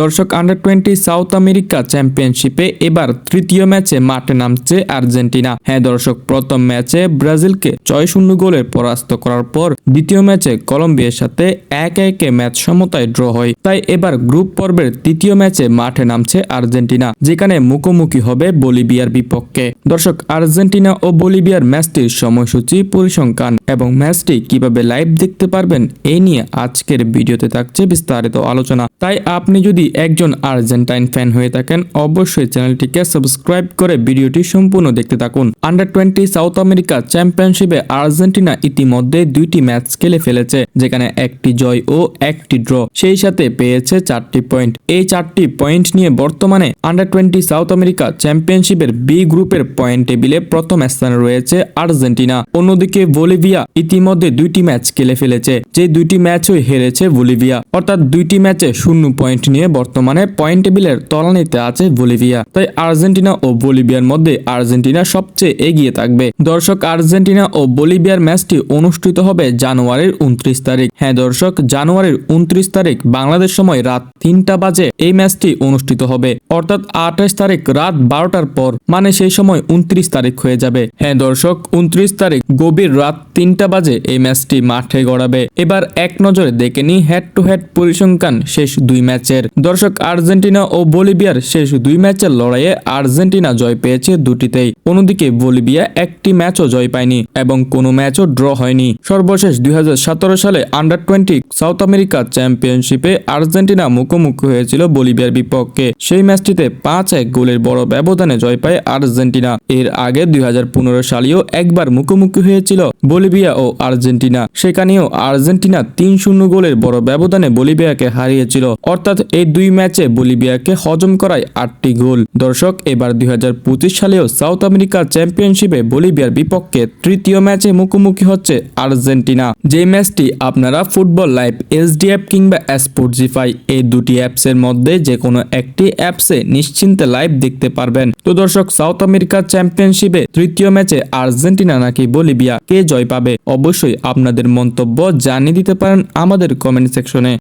দর্শক under twenty South America চ্যাম্পিয়নশিপে এবার তৃতীয় ম্যাচে মাঠে নামছে আর্জেন্টিনা। হ্যাঁ দর্শক, প্রথম ম্যাচে ব্রাজিলকে ছয় শূন্য গোলে পরাস্ত করার পর দ্বিতীয় ম্যাচে কলম্বিয়ার সাথে এক একে ম্যাচ সমতায় ড্র হয়। তাই এবার গ্রুপ পর্বের তৃতীয় ম্যাচে মাঠে নামছে আর্জেন্টিনা, যেখানে মুখোমুখি হবে বলিভিয়ার বিপক্ষে। দর্শক, আর্জেন্টিনা ও বলিভিয়ার ম্যাচটির সময়সূচি পরিসংখ্যান এবং ম্যাচটি কীভাবে লাইভ দেখতে পারবেন এই নিয়ে আজকের ভিডিওতে থাকছে বিস্তারিত আলোচনা। তাই আপনি যদি একজন আর্জেন্টাইন ফ্যান হয়ে থাকেন, অবশ্যই চ্যানেলটিকে সাবস্ক্রাইব করে ভিডিওটি সম্পূর্ণ দেখতে থাকুন। আন্ডার টোয়েন্টি সাউথ আমেরিকা চ্যাম্পিয়নশিপে আর্জেন্টিনা ইতিমধ্যে দুইটি ম্যাচ খেলে ফেলেছে, যেখানে একটি জয় ও একটি ড্র সেই সাথে পেয়েছে চারটি পয়েন্ট এই চারটি পয়েন্ট নিয়ে বর্তমানে আন্ডার টোয়েন্টি সাউথ আমেরিকা চ্যাম্পিয়নশিপের বি গ্রুপের পয়েন্ট টেবিলে প্রথম স্থানে রয়েছে আর্জেন্টিনা। অন্যদিকে বলিভিয়া ইতিমধ্যে দুইটি ম্যাচ খেলে ফেলেছে, যে দুইটি ম্যাচই হেরেছে বলিভিয়া। অর্থাৎ দুইটি ম্যাচে শূন্য পয়েন্ট নিয়ে বর্তমানে পয়েন্ট টেবিলের তলানিতে আছে বলিভিয়া। তাই আর্জেন্টিনা ও বলিভিয়ার মধ্যে আর্জেন্টিনা সবচেয়ে এগিয়ে থাকবে। দর্শক, আর্জেন্টিনা ও বলিভিয়ার ম্যাচটি অনুষ্ঠিত হবে জানুয়ারির উনত্রিশ তারিখ। হ্যাঁ দর্শক, জানুয়ারির উনত্রিশ তারিখ বাংলাদেশ সময় রাত তিনটা বাজে এই ম্যাচটি অনুষ্ঠিত হবে। অর্থাৎ আঠাশ তারিখ রাত বারোটার পর মানে সেই সময় উনত্রিশ তারিখ হয়ে যাবে। হ্যাঁ দর্শক, উনত্রিশ তারিখ গভীর রাত তিনটা বাজে এই ম্যাচটি মাঠে গড়াবে। এবার এক নজরে দেখে নি হেড টু হেড পরিসংখ্যান শেষ দুই ম্যাচের। দর্শক, আর্জেন্টিনা ও বলিভিয়ার শেষ দুই ম্যাচের লড়াইয়ে আর্জেন্টিনা জয় পেয়েছে দুটিতেই। অন্যদিকে বলিভিয়া একটি ম্যাচও জয় পায়নি এবং কোনো ম্যাচও ড্র হয়নি। সর্বশেষ দুই হাজার সতেরো সালে আন্ডার টোয়েন্টি সাউথ আমেরিকা চ্যাম্পিয়নশিপে আর্জেন্টিনা মুখোমুখি হয়েছিল বলিভিয়ার বিপক্ষে। সেই ম্যাচটিতে পাঁচ এক গোলের বড় ব্যবধানে জয় পায় আর্জেন্টিনা। এর আগে দুই সালেও একবার মুখোমুখি হয়েছিল বলিভিয়া ও আর্জেন্টিনা। সেখানেও আর্জেন্টিনা তিন শূন্য গোলের বড় ব্যবধানে বলিভিয়াকে হারিয়েছিল। অর্থাৎ এই দুই ম্যাচে বলিভিয়াকে হজম করায় আটটি গোল। দর্শক, এবার দুই হাজার পঁচিশ সালেও সাউথ আমেরিকা চ্যাম্পিয়নশিপে বলিভিয়ার বিপক্ষে তৃতীয় ম্যাচে মুখোমুখি হচ্ছে আর্জেন্টিনা। যে ম্যাচটি আপনারা ফুটবল লাইভ, এসডিএফ কিংবা স্পোর্টজিফাই এই দুটি অ্যাপসের মধ্যে যে কোনো একটি অ্যাপসে নিশ্চিন্তে লাইভ দেখতে পারবেন। তো দর্শক সাউথ আমেরিকা চ্যাম্পিয়নশিপে তৃতীয় ম্যাচে আর্জেন্টিনা নাকি বলিভিয়া কে জয় পাবে? অবশ্যই আপনাদের মন্তব্য জানিয়ে দিতে পারেন আমাদের কমেন্ট সেকশনে